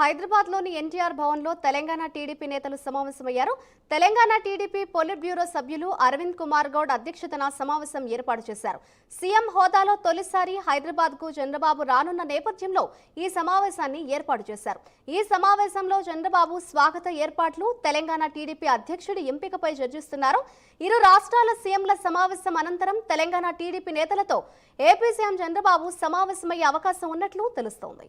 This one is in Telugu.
హైదరాబాద్లోని ఎన్టీఆర్ భవన్లో తెలంగాణ టీడీపీ నేతలు సమావేశమయ్యారు. తెలంగాణ టీడీపీ పొలిట్ బ్యూరో సభ్యులు అరవింద్ కుమార్ గౌడ్ అధ్యక్షతన సమావేశం ఏర్పాటు చేశారు. సీఎం హోదాలో తొలిసారి హైదరాబాద్కు చంద్రబాబు రానున్న నేపథ్యంలో ఈ సమావేశాన్ని ఏర్పాటు చేశారు. ఈ సమావేశంలో చంద్రబాబు స్వాగత ఏర్పాట్లు తెలంగాణ టీడీపీ అధ్యక్షుడి ఎంపికపై చర్చిస్తున్నారు. ఇరు రాష్ట్రాల సీఎంల సమావేశం అనంతరం తెలంగాణ టీడీపీ నేతలతో ఏపీ సీఎం చంద్రబాబు సమావేశమయ్యే అవకాశం ఉన్నట్లు తెలుస్తోంది.